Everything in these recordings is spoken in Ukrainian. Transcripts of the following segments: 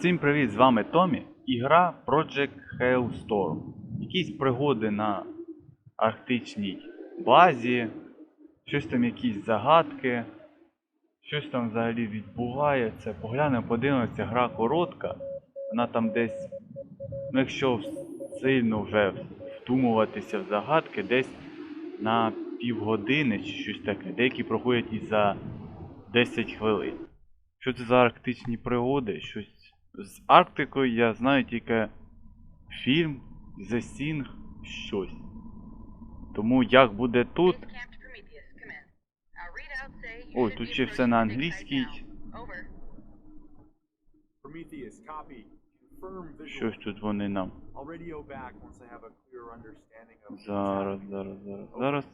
Всім привіт, з вами Томі і гра Project Hailstorm. Якісь пригоди на арктичній базі, щось там якісь загадки, щось там взагалі відбувається. Поглянемо, подивимося, гра коротка. Вона там десь, ну якщо сильно вже вдумуватися в загадки, десь на півгодини чи щось таке. Деякі проходять і за 10 хвилин. Що це за арктичні пригоди? Щось з Арктикою я знаю тільки фільм The Thing щось. Тому як буде тут, Ой, тут ще все на англійській. Щось тут вони нам. Зараз, зараз, зараз, зараз.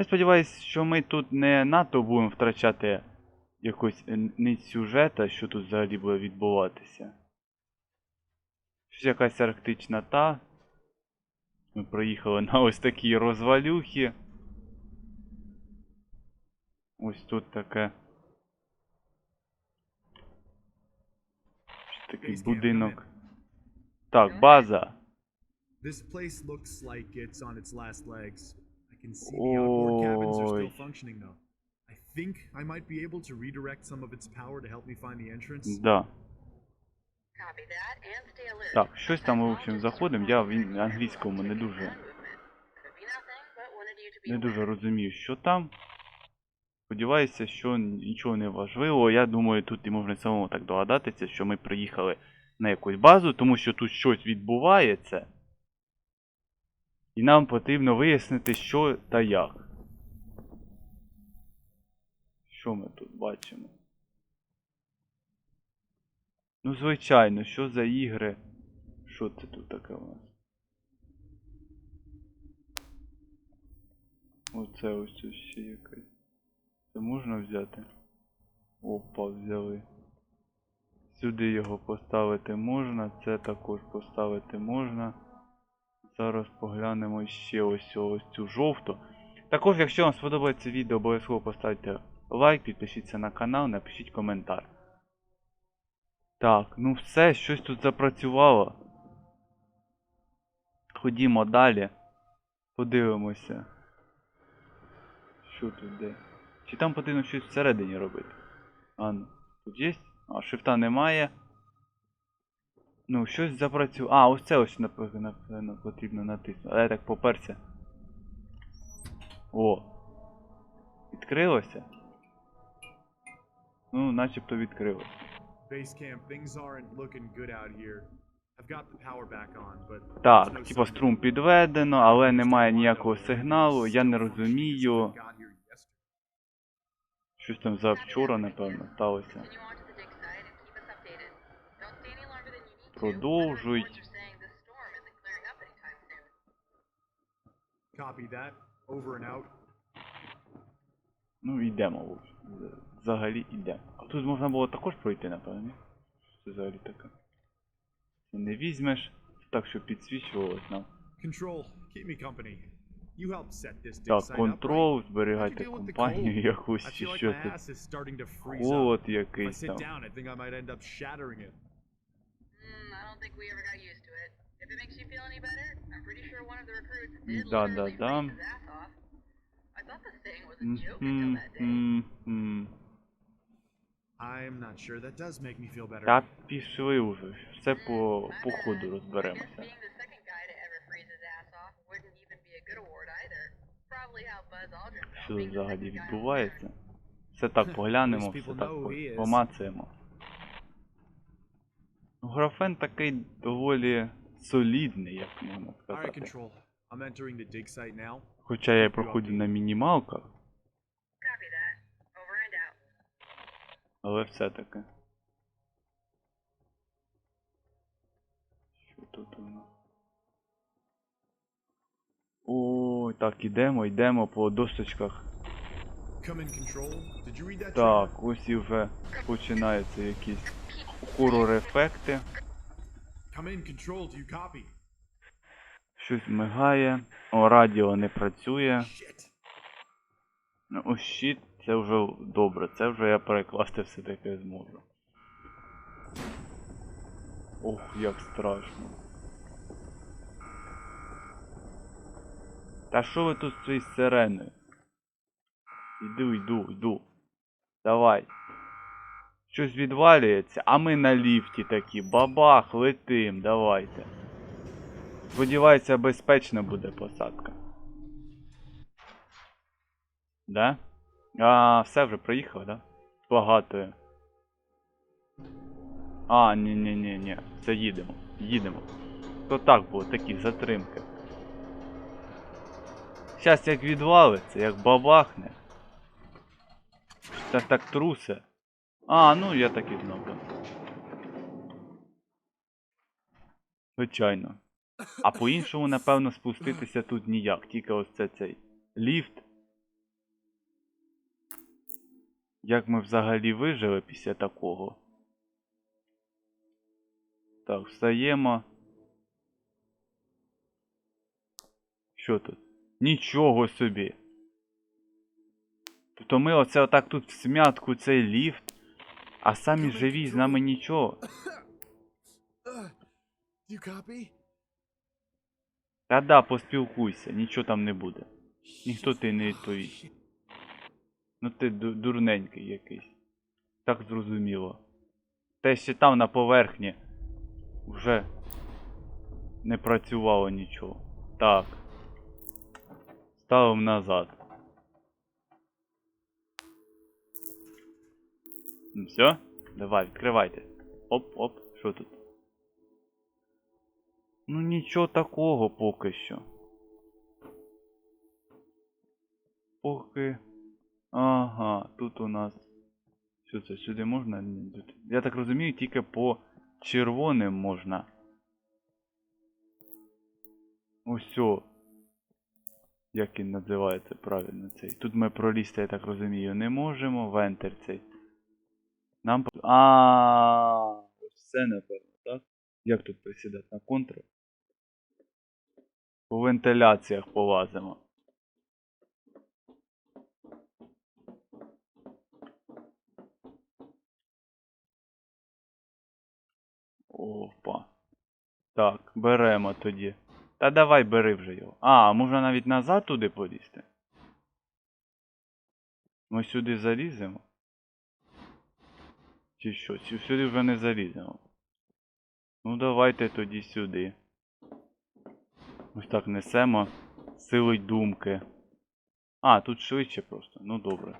Я сподіваюся, що ми тут не надто будемо втрачати якусь е, нить сюжета, що тут взагалі буде відбуватися. Щось якась арктична та. Ми проїхали на ось такі розвалюхи. Ось тут таке. Такий будинок. Так, база. This place looks like it's on its last legs. I can see the outboard cabins are still functioning though. I think I might be able to redirect some of its power to help me find the entrance. Да. Так, щось там, в общем, заходимо. Я в англійському не дуже, не дуже розумію, що там. Сподіваюся, що нічого не важливо. Я думаю, тут і можна самому так догадатися, що ми приїхали на якусь базу, тому що тут щось відбувається. І нам потрібно вияснити, що та як. Що ми тут бачимо? Ну, звичайно, що за ігри? Що це тут таке у нас? Оце ось ось ще якесь. Це можна взяти? Опа, взяли. Сюди його поставити можна, це також поставити можна. Зараз поглянемо ще ось ось цю жовту. Також, якщо вам сподобається відео, обов'язково поставте лайк, підпишіться на канал, напишіть коментар. Так, ну все, щось тут запрацювало. Ходімо далі. Подивимося. Що тут де? Чи там потрібно щось всередині робити? А, тут є? А, шифта немає. Ну, щось запрацювало. А, ось це ось напевно, потрібно натиснути. Але я так поперся. О! Відкрилося? Ну, начебто відкрилося. Так, типа струм підведено, але немає ніякого сигналу, я не розумію. Щось там за вчора, напевно, сталося. Продовжують. Ну, йдемо. Взагалі йдемо. А тут можна було також пройти, напевно, ні? Що це взагалі таке? Це Не візьмеш, так, щоб підсвічувалось нам. Control, keep me company. You helped set this Так, site up, контрол, right? How'd зберігайте you deal with the компанію cold? якусь I чи feel like що my тут. ass is starting to freeze up. Холод If I якийсь sit там. down, I think I might end up shattering it. Да, Да, да, да, да. да. Мгм, м, м. I'm not sure. That does make me feel better. Та пішли вже. Все по, по ходу розберемося. Що взагалі відбувається? Все так поглянемо, все так помацаємо. Графен такий доволі солідний, як можна сказати. Хоча я проходжу на мінімалках, але все-таки. Що тут у нас? Ой, так, ідемо, йдемо по досточках. Так, ось і вже починаються якісь хорор-ефекти. Щось мигає. О, радіо не працює. Shit. О, щит, Це вже добре, це вже я перекласти все таки зможу. Ох, як страшно. Та що ви тут з цією сиреною? Іду, йду, йду. Давай. Щось відвалюється, а ми на ліфті такі. Бабах, летим, давайте. Сподіваюся, безпечна буде посадка. Да? А, все вже приїхав, да? Багато. А, ні, ні, ні, ні. Це їдемо. Їдемо. То так було, такі затримки. Щас як відвалиться, як бабахне. Так так трусе. А, ну я так і знав. Звичайно. А по-іншому, напевно, спуститися тут ніяк. Тільки ось це цей ліфт. Як ми взагалі вижили після такого? Так, встаємо. Що тут? Нічого собі. Тобто ми оце отак тут в смятку цей ліфт, а самі живі з нами нічого. Та да, поспілкуйся, нічого там не буде. Ніхто ти не відповість. Ну ти дурненький якийсь. Так зрозуміло. Те ще там на поверхні вже не працювало нічого. Так. Ставимо назад. Все? Давай, відкривайте. Оп-оп, що тут? Ну нічого такого поки що. Поки. Ага, тут у нас. Що це, сюди можна? Я так розумію, тільки по червоним можна. Ось. Як він називається правильно цей. Тут ми пролізти, я так розумію, не можемо. Вентер цей. Нам. А, ось це напевно, так? Як тут присідати на контрол? По вентиляціях полазимо. Опа. Так, беремо тоді. Та давай бери вже його. А, можна навіть назад туди полізти. Ми сюди заліземо. Чи що? Чи сюди вже не заліземо? Ну давайте тоді сюди. Ось так несемо. Силить думки. А, тут швидше просто. Ну добре.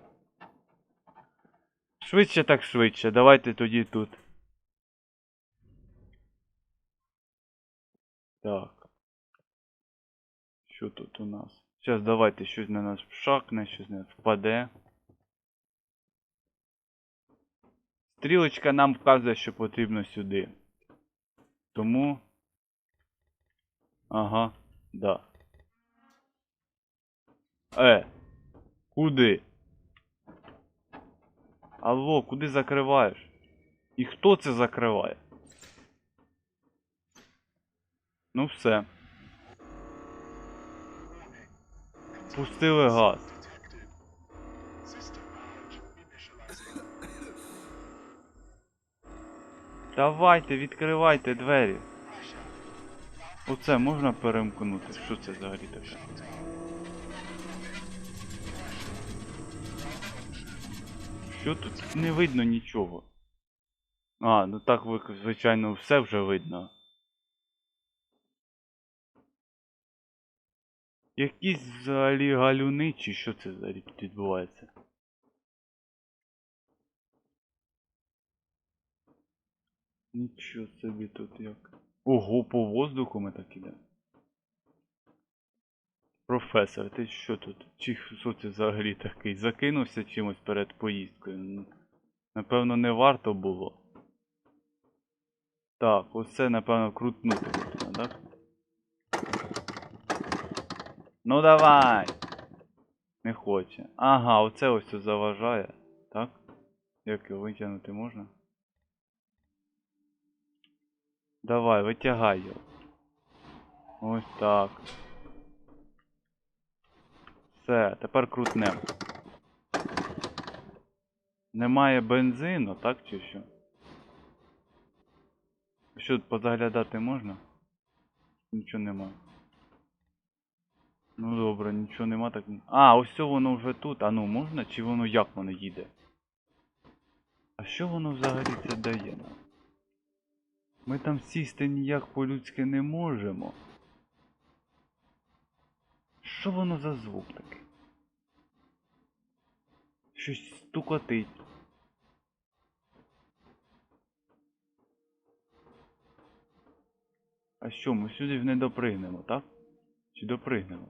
Швидше так швидше. Давайте тоді тут. Так. Що тут у нас? Зараз давайте щось на нас вшакне, щось на нас впаде. Стрілочка нам вказує, що потрібно сюди. Тому. Ага, да. Е. Куди? Алло, куди закриваєш? І хто це закриває? Ну все. Пустили газ. Давайте, відкривайте двері. Оце можна перемкнути? Що це взагалі таке? Що тут не видно нічого? А, ну так звичайно, все вже видно. Якісь взагалі галюни, чи що це взагалі тут відбувається? Нічого собі тут як. Ого, по воздуху ми так ідемо. Професор, ти що тут? Чи що це взагалі такий? Закинувся чимось перед поїздкою? Напевно, не варто було. Так, оце, напевно, крутнути можна, так? Ну давай! Не хоче. Ага, оце ось заважає. Так? Як його витягнути можна? Давай, витягай його. Ось так. Все, тепер крутнем. Немає бензину, так чи що? Що позаглядати можна? Нічого нема. Ну добре, нічого нема так. А, ось воно вже тут. А ну можна? Чи воно як воно їде? А що воно взагалі це дає нам? Ми там сісти ніяк по-людськи не можемо. Що воно за звук такий? Щось стукотить. А що, ми сюди не допригнемо, так? Чи допригнемо?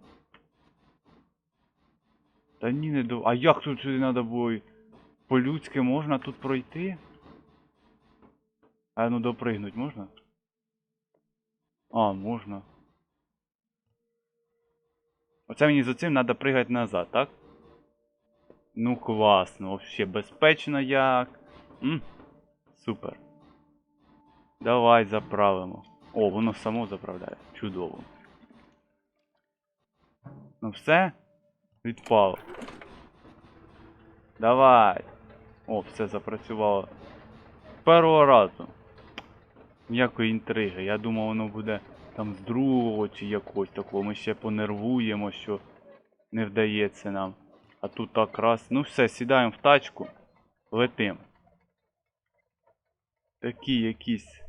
Та ні, не до. А як тут сюди треба було? По-людськи можна тут пройти? А ну допригнуть можна? А, можна. Оце мені з цим треба пригати назад, так? Ну класно, вообще безпечно як. М? Супер. Давай заправимо. О, воно само заправляє. Чудово. Ну все? Відпало. Давай. О, все запрацювало. З першого разу. Ніякої інтриги. Я думав, воно буде там з другого чи якогось такого. Ми ще понервуємо, що не вдається нам. А тут так раз. Ну все, сідаємо в тачку. Летим. Такі якісь.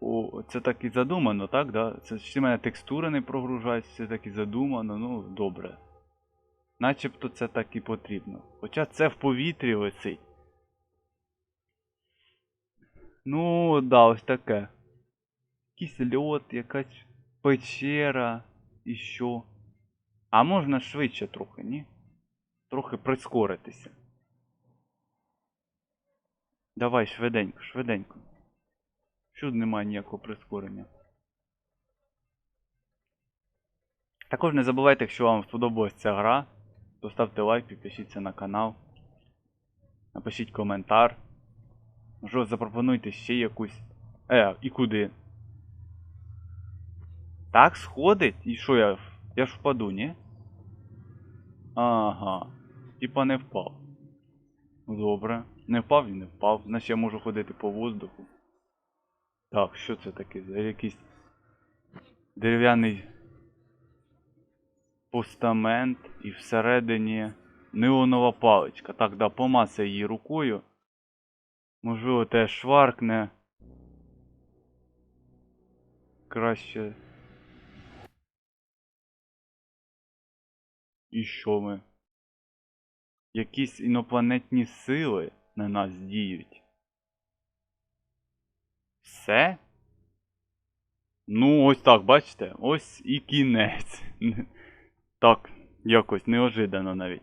О, це так і задумано, так? Да? Це ще в мене текстури не прогружають, все так і задумано, ну добре. Начебто це так і потрібно. Хоча це в повітрі висить. Ну, да, ось таке. Якийсь льот, якась печера і що. А можна швидше трохи, ні? Трохи прискоритися. Давай, швиденько, швиденько. Що немає ніякого прискорення. Також не забувайте, якщо вам сподобалась ця гра, то ставте лайк, підпишіться на канал. Напишіть коментар. Можливо, запропонуйте ще якусь. Е, і куди? Так, сходить? І що я. Я ж впаду, ні? Ага. Типа не впав. Ну, Добре. Не впав і не впав. Значить я можу ходити по воздуху. Так, що це таке? За якийсь дерев'яний постамент і всередині неонова паличка. Так, да, помацай її рукою. Можливо, те шваркне. Краще. І що ми? Якісь інопланетні сили на нас діють. Все? Ну, ось так, бачите? Ось і кінець. Так, якось неожиданно навіть.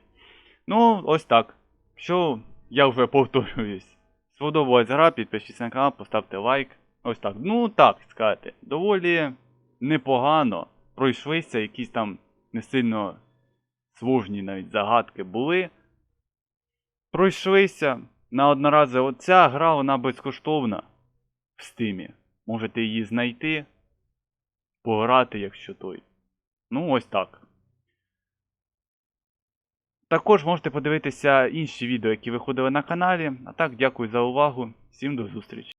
Ну, ось так. Що я вже повторююсь. Сподобалась гра, підпишіться на канал, поставте лайк. Ось так. Ну так сказати. Доволі непогано. Пройшлися, якісь там не сильно сложні навіть загадки були. Пройшлися на одноразово. Оця гра, вона безкоштовна в стимі. Можете її знайти, пограти, якщо той. Ну, ось так. Також можете подивитися інші відео, які виходили на каналі. А так, дякую за увагу. Всім до зустрічі.